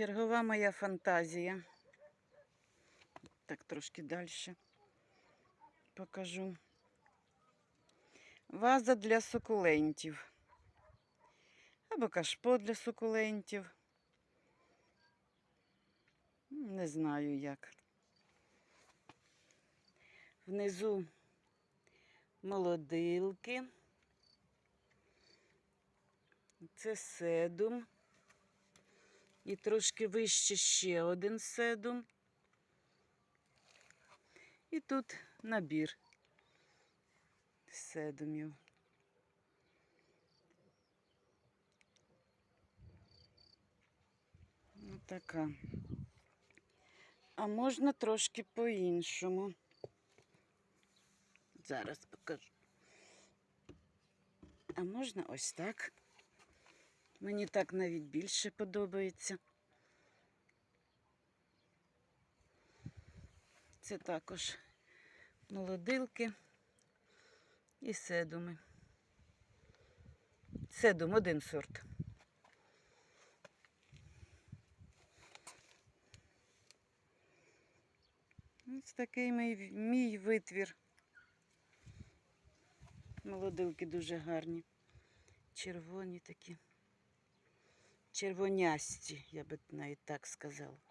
Чергова моя фантазія. Так, трошки далі покажу. Ваза для сукулентів. Або кашпо для сукулентів. Не знаю як. Внизу молодилки. Це седум. І трошки вище ще один седум. І тут набір седумів. Ну, така. А можна трошки по-іншому. Зараз покажу. А можна ось так. Мені так навіть більше подобається. Це також молодилки і седуми. Седум один сорт. Ось такий мій, мій витвір. Молодилки дуже гарні. Червоні такі. Червонясті, я би навіть так сказала.